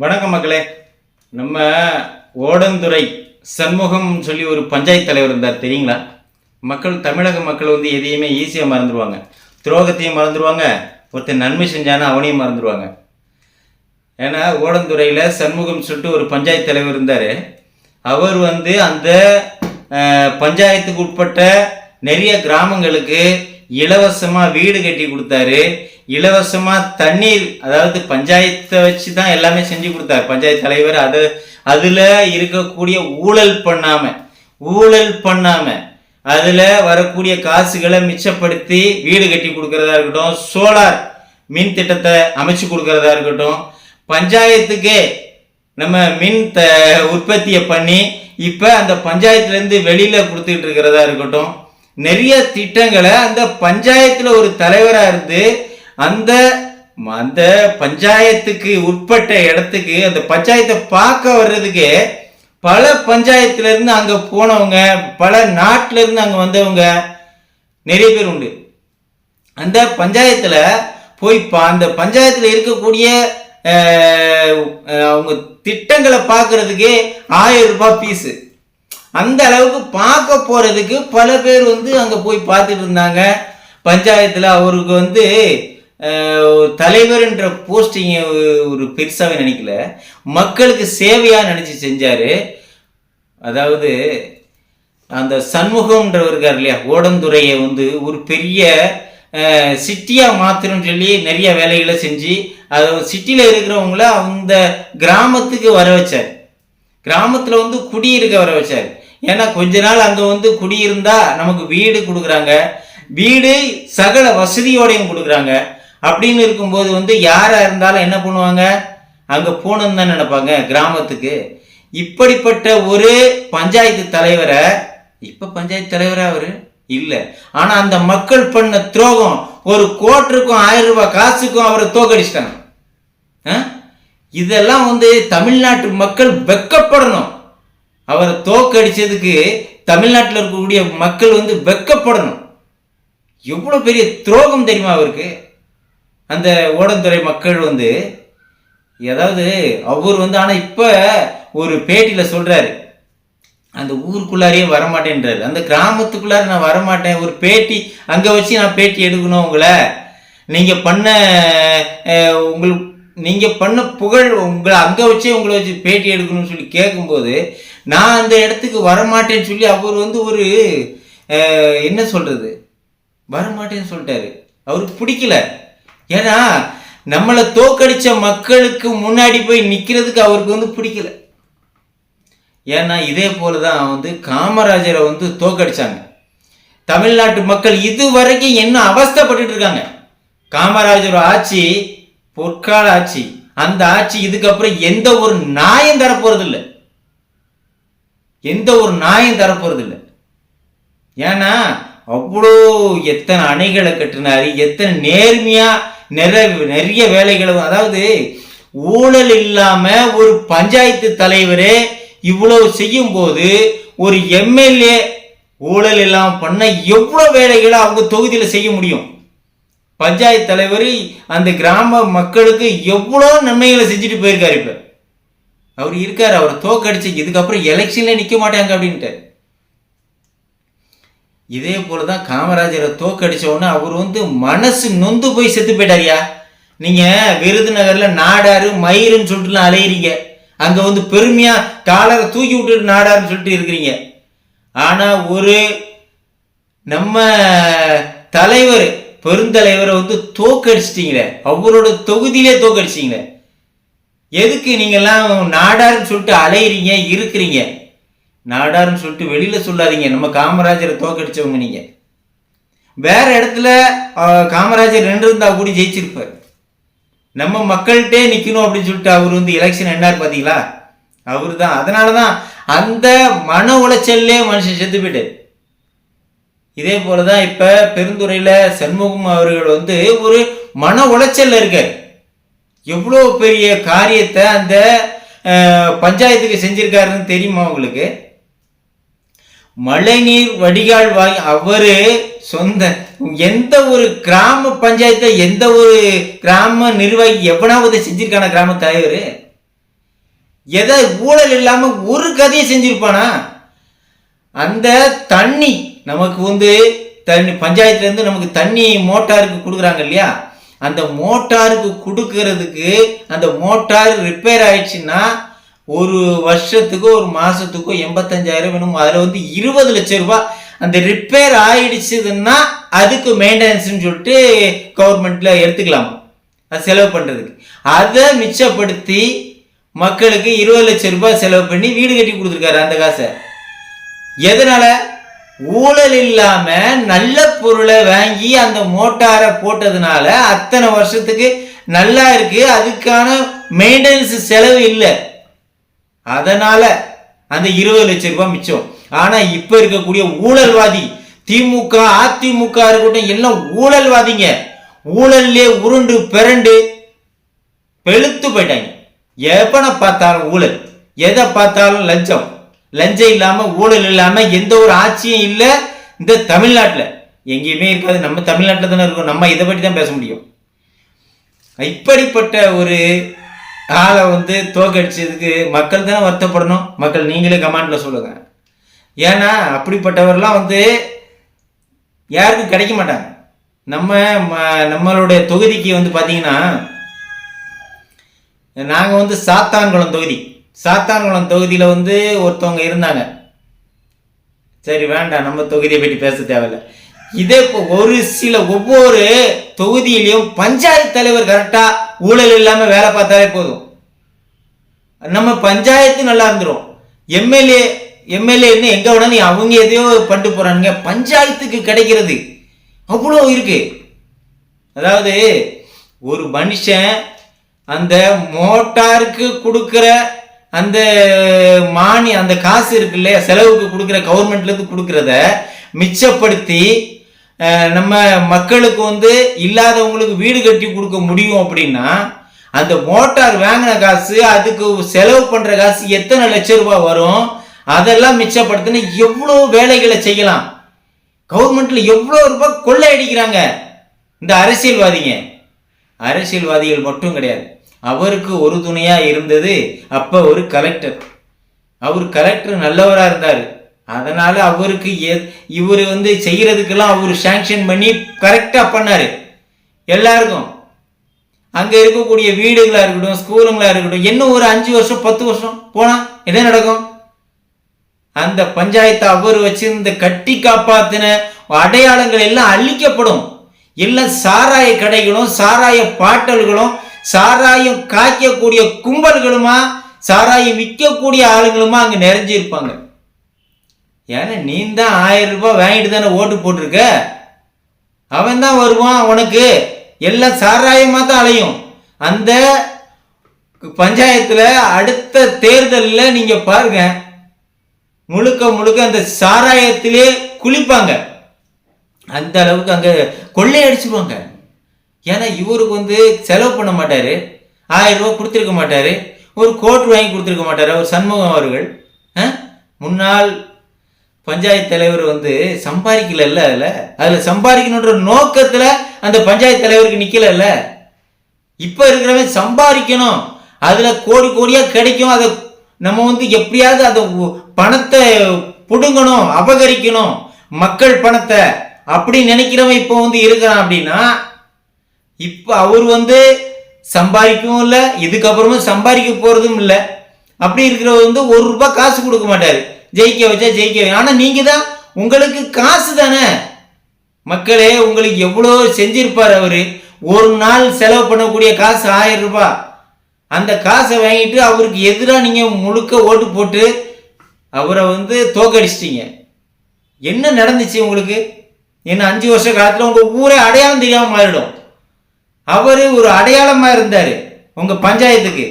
வணக்கம் மக்களே. நம்ம ஓடந்துறை சண்முகம் சொல்லி ஒரு பஞ்சாயத்து தலைவர் இருந்தார் தெரியுங்களா? மக்கள் தமிழக மக்கள் வந்து எதையுமே ஈஸியாக மறந்துடுவாங்க துரோகத்தையும் மறந்துடுவாங்க ஒருத்தர் நன்மை செஞ்சானா அவனையும் மறந்துடுவாங்க ஏன்னா ஓடந்துறையில் சண்முகம் சொல்லிட்டு ஒரு பஞ்சாயத்து தலைவர் இருந்தார். அவர் வந்து அந்த பஞ்சாயத்துக்கு உட்பட்ட நிறைய கிராமங்களுக்கு இலவசமாக வீடு கட்டி கொடுத்தாரு. இலவசமாக தண்ணீர் அதாவது பஞ்சாயத்தை வச்சு தான் எல்லாமே செஞ்சு கொடுத்தாரு. பஞ்சாயத்து தலைவர் அது அதில் இருக்கக்கூடிய ஊழல் பண்ணாமல் ஊழல் பண்ணாமல் அதில் வரக்கூடிய காசுகளை மிச்சப்படுத்தி வீடு கட்டி கொடுக்கறதா இருக்கட்டும் சோலார் மின் திட்டத்தை அமைச்சு கொடுக்கறதா இருக்கட்டும் பஞ்சாயத்துக்கே நம்ம மின் த உற்பத்தியை பண்ணி இப்போ அந்த பஞ்சாயத்துலேருந்து வெளியில் கொடுத்துட்டு இருக்கிறதா இருக்கட்டும் நிறைய திட்டங்களை அந்த பஞ்சாயத்தில் ஒரு தலைவராக இருந்து அந்த அந்த பஞ்சாயத்துக்கு உட்பட்ட இடத்துக்கு அந்த பஞ்சாயத்தை பார்க்க வர்றதுக்கு பல பஞ்சாயத்துலேருந்து அங்கே போனவங்க பல நாட்டிலேருந்து அங்கே வந்தவங்க நிறைய பேர் உண்டு. அந்த பஞ்சாயத்தில் போய் பா- அந்த பஞ்சாயத்தில் இருக்கக்கூடிய அவங்க திட்டங்களை பார்க்கறதுக்கே ஆயிரம் ரூபாய் ஃபீஸு அந்த அளவுக்கு பார்க்க போகிறதுக்கு பல பேர் வந்து அங்கே போய் பார்த்துட்டு இருந்தாங்க. பஞ்சாயத்தில் அவருக்கு வந்து தலைவர்ன்ற போஸ்டிங்கை ஒரு பெருசாகவே நினைக்கல. மக்களுக்கு சேவையாக நினச்சி செஞ்சார். அதாவது அந்த சண்முகம்ன்றவர் இருக்கார் இல்லையா ஓடந்துறையை வந்து ஒரு பெரிய சிட்டியாக மாற்றணும்னு சொல்லி நிறைய வேலைகளை செஞ்சு அது சிட்டியில் இருக்கிறவங்கள அந்த கிராமத்துக்கு வர வச்சார். கிராமத்தில் வந்து குடியிருக்க வர வச்சார். ஏன்னா கொஞ்ச நாள் அங்கே வந்து குடியிருந்தா நமக்கு வீடு கொடுக்குறாங்க. வீடு சகல வசதியோடையும் கொடுக்குறாங்க. அப்படின்னு இருக்கும்போது வந்து யாராக இருந்தாலும் என்ன பண்ணுவாங்க? அங்கே போகணும்னு தான் நினைப்பாங்க கிராமத்துக்கு. இப்படிப்பட்ட ஒரு பஞ்சாயத்து தலைவரை இப்போ பஞ்சாயத்து தலைவராக அவர்? இல்லை. ஆனால் அந்த மக்கள் பண்ண துரோகம் ஒரு கோட்டருக்கும் ஆயிரம் ரூபாய் காசுக்கும் அவரை தோக்கடிச்சிட்டாங்க. ஆ? இதெல்லாம் வந்து தமிழ்நாட்டு மக்கள் வெக்கப்படணும். அவரை தோக்கடிச்சதுக்கு தமிழ்நாட்டில் இருக்கக்கூடிய மக்கள் வந்து வெக்கப்படணும். எவ்வளோ பெரிய துரோகம் தெரியுமா அவருக்கு? அந்த ஓடந்துறை மக்கள் வந்து ஏதாவது அவர் வந்து ஆனால் இப்போ ஒரு பேட்டியில் சொல்கிறாரு அந்த ஊருக்குள்ளாரையே வரமாட்டேன்றாரு. அந்த கிராமத்துக்குள்ளார நான் வரமாட்டேன். ஒரு பேட்டி அங்கே வச்சு நான் பேட்டி எடுக்கணும் உங்களை. நீங்கள் பண்ண உங்களுக்கு நீங்கள் பண்ண புகழ் உங்களை அங்கே வச்சே உங்களை வச்சு பேட்டி எடுக்கணும்னு சொல்லி கேட்கும்போது நான் அந்த இடத்துக்கு வரமாட்டேன்னு சொல்லி அவர் வந்து ஒரு என்ன சொல்கிறது வரமாட்டேன்னு சொல்லிட்டாரு. அவருக்கு பிடிக்கல. ஏன்னா நம்மளை தோக்கடிச்ச மக்களுக்கு முன்னாடி போய் நிற்கிறதுக்கு அவருக்கு வந்து பிடிக்கல. ஏன்னா இதே போல தான் வந்து காமராஜரை வந்து தோக்கடிச்சாங்க. தமிழ்நாட்டு மக்கள் இதுவரைக்கும் என்ன அவஸ்தப்பட்டு இருக்காங்க? காமராஜர் ஆட்சி பொற்கால ஆட்சி அந்த ஆட்சி இதுக்கப்புறம் எந்த ஒரு நியாயம் தரப்போறதில்லை. எந்த ஒரு நியாயம் தரப்போறதில்லை. ஏன்னா அவ்வளோ எத்தனை அணைகளை கட்டினாரு எத்தனை நேர்மையாக நிறைய நிறைய வேலைகளும் அதாவது ஊழல் இல்லாமல் ஒரு பஞ்சாயத்து தலைவரே இவ்வளவு செய்யும் போது ஒரு எம்எல்ஏ ஊழல் இல்லாமல் பண்ண எவ்வளோ வேலைகளை அவங்க தொகுதியில் செய்ய முடியும்? பஞ்சாயத்து தலைவர் அந்த கிராம மக்களுக்கு எவ்வளோ நன்மைகளை செஞ்சுட்டு போயிருக்காரு இப்போ. அவர் இருக்கார் அவரை தோக்கடிச்சு இதுக்கப்புறம் எலெக்ஷன்ல நிற்க மாட்டாங்க அப்படின்ட்டு இதே போல தான் காமராஜரை தோக்கடிச்ச உடனே அவர் வந்து மனசு நொந்து போய் செத்து போயிட்டாரியா. நீங்கள் விருதுநகரில் நாடாரு மயிருன்னு சொல்லிட்டுலாம் அலையிறீங்க. அங்கே வந்து பெருமையாக காலரை தூக்கி விட்டுட்டு நாடாருன்னு சொல்லிட்டு இருக்கிறீங்க. ஆனால் ஒரு நம்ம தலைவர் பெருந்தலைவரை வந்து தோக்கடிச்சிட்டிங்களே. அவரோட தொகுதியிலே தோக்கடிச்சிங்களே எதுக்கு நீங்கள்லாம் நாடாருன்னு சொல்லிட்டு அலையிறீங்க இருக்கிறீங்க? நாடாருன்னு சொல்லிட்டு வெளியில் சொல்லாதீங்க. நம்ம காமராஜரை தோக்கடிச்சவங்க நீங்கள் வேற இடத்துல காமராஜர் ரெண்டு இருந்தால் கூட ஜெயிச்சிருப்பார். நம்ம மக்கள்கிட்டே நிற்கணும் அப்படின்னு சொல்லிட்டு அவர் வந்து எலெக்ஷன் என்னார் பார்த்தீங்களா அவர் தான் அதனால தான் அந்த மன உளைச்சல்லே மனுஷன் செத்து போயிட்டார். இதே போல தான் இப்போ பெருந்துறையில் சண்முகம் அவர்கள் வந்து ஒரு மன உளைச்சலில் இருக்கார். எவ்வளோ பெரிய காரியத்தை அந்த பஞ்சாயத்துக்கு செஞ்சுருக்காருன்னு தெரியுமா உங்களுக்கு? மழைநீர் வடிகால் வாங்கி அவரு சொந்த. எந்த ஒரு கிராம பஞ்சாயத்தை எந்த ஒரு கிராம நிர்வாகி எவனாவது செஞ்சிருக்கான கிராம தலைவர்? எதை ஊழல் இல்லாம ஒரு கதையை செஞ்சிருப்பானா? அந்த தண்ணி நமக்கு வந்து தண்ணி பஞ்சாயத்துலேருந்து நமக்கு தண்ணி மோட்டாருக்கு கொடுக்குறாங்க இல்லையா? அந்த மோட்டாருக்கு கொடுக்கறதுக்கு அந்த மோட்டார் ரிப்பேர் ஆயிடுச்சுன்னா ஒரு வருஷத்துக்கோ ஒரு மாசத்துக்கோ எண்பத்தஞ்சாயிரம் வேணும். அதில் வந்து இருபது லட்சம் ரூபாய் அந்த ரிப்பேர் ஆயிடுச்சுதுன்னா அதுக்கு மெயின்டெனன்ஸ்னு சொல்லிட்டு கவர்மெண்ட்ல எடுத்துக்கலாம்? அது செலவு பண்றதுக்கு. அதை மிச்சப்படுத்தி மக்களுக்கு இருபது லட்சம் ரூபாய் செலவு பண்ணி வீடு கட்டி கொடுத்துருக்காரு அந்த காசை. எதனால? ஊழல் இல்லாம நல்ல பொருளை வாங்கி அந்த மோட்டாரை போட்டதுனால அத்தனை வருஷத்துக்கு நல்லா இருக்கு. அதுக்கான மெயின்டெனன்ஸ் செலவு இல்லை. அதனால அந்த இருபது லட்சம் ரூபாய் மிச்சம். ஆனா இப்ப இருக்கக்கூடிய ஊழல்வாதி திமுக அதிமுக இருக்கட்டும் எல்லாம் ஊழல்வாதிங்க. ஊழல்லே உருண்டு பிறண்டு பெழுத்து போயிட்டாங்க. எப்பனை பார்த்தாலும் ஊழல்? எதை பார்த்தாலும் லஞ்சம். லஞ்சம் இல்லாம ஊழல் இல்லாம எந்த ஒரு ஆட்சியும் இல்லை இந்த தமிழ்நாட்டில். எங்கேயுமே இருக்காது. நம்ம தமிழ்நாட்டில் தானே இருக்கோம். நம்ம இதை பற்றி தான் பேச முடியும். இப்படிப்பட்ட ஒரு ஆளை வந்து தோக்கடிச்சதுக்கு மக்கள் தான் வருத்தப்படணும். மக்கள் நீங்களே கமாண்டில் சொல்லுங்க. ஏன்னா அப்படிப்பட்டவர்லாம் வந்து யாருக்கும் கிடைக்க மாட்டாங்க. நம்ம ம- நம்மளுடைய தொகுதிக்கு வந்து பார்த்தீங்கன்னா நாங்கள் வந்து சாத்தான்குளம் தொகுதி. சாத்தான்குளம் தொகுதியில் வந்து ஒருத்தவங்க இருந்தாங்க. சரி வேண்டாம் நம்ம தொகுதியை பற்றி பேச தேவையில்ல. இதே இப்போ ஒரு சில ஒவ்வொரு தொகுதியிலையும் பஞ்சாயத்து தலைவர் கரெக்டாக ஊழல் இல்லாமல் வேலை பார்த்தாலே போதும். நம்ம பஞ்சாயத்து நல்லா இருந்துரும். எம்எல்ஏ எம்எல்ஏன்னு எங்கே உடனே அவங்க எதையோ பண்ணிட்டு போகிறானுங்க பஞ்சாயத்துக்கு கிடைக்கிறது அவ்வளோ இருக்கு. அதாவது ஒரு மனுஷன் அந்த மோட்டாருக்கு கொடுக்குற அந்த மானி அந்த காசு இருக்கு இல்லையா செலவுக்கு கொடுக்குற கவர்மெண்ட்லேருந்து கொடுக்குறத மிச்சப்படுத்தி நம்ம மக்களுக்கு வந்து இல்லாதவங்களுக்கு வீடு கட்டி கொடுக்க முடியும் அப்படின்னா அந்த மோட்டார் வாங்கின காசு அதுக்கு செலவு பண்ற காசு எத்தனை லட்சம் ரூபாய் வரும்? அதெல்லாம் மிச்சப்படுத்தினா எவ்வளோ வேலைகளை செய்யலாம்? கவர்மெண்ட்ல எவ்வளோ ரூபாய் கொள்ளை அடிக்கிறாங்க இந்த அரசியல்வாதிங்க. அரசியல்வாதிகள் மட்டும் கிடையாது. அவருக்கு ஒரு துணையா இருந்தது அப்ப ஒரு கலெக்டர் அவர் கலெக்டர் நல்லவரா இருந்தார். அதனால அவருக்கு இவர் வந்து செய்யறதுக்கெல்லாம் அவர் சாங்ஷன் பண்ணி கரெக்டாக பண்ணார். எல்லாருக்கும். அங்கே இருக்கக்கூடிய வீடுகளாக இருக்கட்டும் ஸ்கூலுங்களாக இருக்கட்டும் இன்னும் ஒரு அஞ்சு வருஷம் பத்து வருஷம் போனால் என்ன நடக்கும்? அந்த பஞ்சாயத்தை அவர் வச்சிருந்த கட்டி காப்பாத்தின அடையாளங்கள் எல்லாம் அழிக்கப்படும். எல்லாம் சாராய கடைகளும் சாராய பாட்டல்களும் சாராயம் காய்க்கக்கூடிய கும்பல்களுமா சாராயம் விற்கக்கூடிய ஆளுங்களுமா அங்கே நிறைஞ்சிருப்பாங்க. ஏன்னா நீ தான் ஆயிரம் ரூபாய் வாங்கிட்டு தானே ஓட்டு போட்டிருக்க? அவன் தான் வருவான் உனக்கு. எல்லாம் சாராயமாக தான் அலையும். அந்த பஞ்சாயத்தில் அடுத்த தேர்தலில் நீங்கள் பாருங்க. முழுக்க முழுக்க அந்த சாராயத்திலே குளிப்பாங்க. அந்த அளவுக்கு அங்கே கொள்ளையடிச்சிருவாங்க. ஏன்னா இவருக்கு வந்து செலவு பண்ண மாட்டார். ஆயிரம் ரூபா கொடுத்துருக்க மாட்டார். ஒரு கோட் வாங்கி கொடுத்துருக்க மாட்டார். அவர் சண்முகம் அவர்கள். ஆ? முன்னாள் பஞ்சாயத்து தலைவர் வந்து சம்பாதிக்கல அதில்? அதில் சம்பாதிக்கணுன்ற நோக்கத்தில் அந்த பஞ்சாயத்து தலைவருக்கு நிற்கலல்ல இப்போ இருக்கிறவன் சம்பாதிக்கணும். அதில் கோடி கோடியாக கிடைக்கும். அதை நம்ம வந்து எப்படியாவது அந்த பணத்தை பிடுங்கணும் அபகரிக்கணும். மக்கள் பணத்தை அப்படி நினைக்கிறவன் இப்போ வந்து இருக்கிறான் அப்படின்னா இப்போ அவர் வந்து சம்பாதிக்கவும் இல்லை இதுக்கப்புறமும் சம்பாதிக்க போகிறதும் இல்லை. அப்படி இருக்கிறவர் வந்து ஒரு ரூபாய் காசு கொடுக்க மாட்டார். ஜெயிக்க வச்சா ஜெயிக்க ஆனால் நீங்கள் தான் உங்களுக்கு காசு தானே. மக்களே உங்களுக்கு எவ்வளோ செஞ்சிருப்பார் அவர்? ஒரு நாள் செலவு பண்ணக்கூடிய காசு ஆயிரம் ரூபாய். அந்த காசை வாங்கிட்டு அவருக்கு எதிராக நீங்கள் முழுக்க ஓட்டு போட்டு அவரை வந்து தோக்கடிச்சிட்டிங்க. என்ன நடந்துச்சு உங்களுக்கு? என்ன அஞ்சு வருஷ காலத்தில் உங்கள் ஊரே அடையாளம் தெரியாமல் மாறிடும். அவர் ஒரு அடையாளமாக இருந்தார் உங்கள் பஞ்சாயத்துக்கு.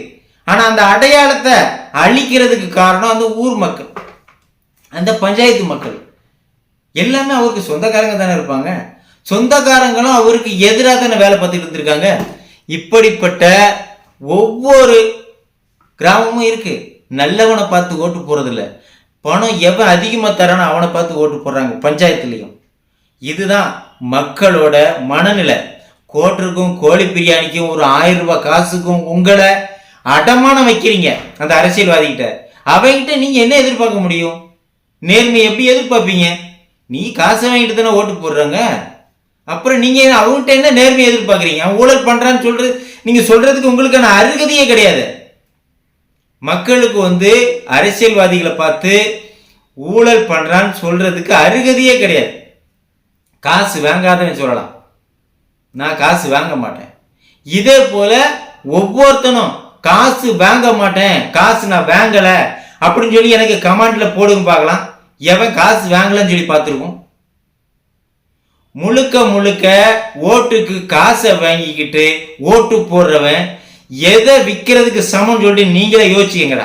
ஆனால் அந்த அடையாளத்தை அழிக்கிறதுக்கு காரணம் அந்த ஊர் மக்கள். அந்த பஞ்சாயத்து மக்கள். எல்லாமே அவருக்கு சொந்தக்காரங்க தானே இருப்பாங்க. சொந்தக்காரங்களும் அவருக்கு எதிராக தானே வேலை பார்த்துட்டு இருந்திருக்காங்க. இப்படிப்பட்ட ஒவ்வொரு கிராமமும் இருக்கு. நல்லவனை பார்த்து ஓட்டு போகிறதில்ல பணம் எவன் அதிகமாக தரானோ அவனை பார்த்து ஓட்டு போடுறாங்க பஞ்சாயத்துலேயும். இதுதான் மக்களோட மனநிலை. கோட்டிற்கும் கோழி பிரியாணிக்கும் ஒரு ஆயிரம் ரூபாய் காசுக்கும் உங்களை அடமானம் வைக்கிறீங்க அந்த அரசியல்வாதிகிட்ட. அவங்கிட்ட நீங்கள் என்ன எதிர்பார்க்க முடியும்? நேர்மை எப்படி எதிர்பார்ப்பீங்க? நீ காசு வாங்கிட்டு தானே ஓட்டு போடுறாங்க? அப்புறம் நீங்கள் அவங்கள்ட்ட என்ன நேர்மை எதிர்பார்க்குறீங்க? அவன் ஊழல் பண்ணுறான்னு சொல்கிறது நீங்கள் சொல்கிறதுக்கு உங்களுக்கான அருகதையே கிடையாது. மக்களுக்கு வந்து அரசியல்வாதிகளை பார்த்து ஊழல் பண்ணுறான்னு சொல்கிறதுக்கு அருகதையே கிடையாது. காசு வாங்காதன்னு சொல்லலாம். நான் காசு வாங்க மாட்டேன். இதே போல் ஒவ்வொருத்தனும் காசு வாங்க மாட்டேன். காசு நான் வாங்கலை. அப்படின்னு சொல்லி எனக்கு கமெண்ட்ல போடுங்க பார்க்கலாம். எவன் காசு வாங்கலன்னு சொல்லி பார்த்துருக்கோம் முழுக்க முழுக்க ஓட்டுக்கு காசை வாங்கிக்கிட்டு ஓட்டு போடுறவன் எதை விற்கிறதுக்கு சமம் சொல்லிட்டு நீங்களே யோசிச்சுக்கங்கடா.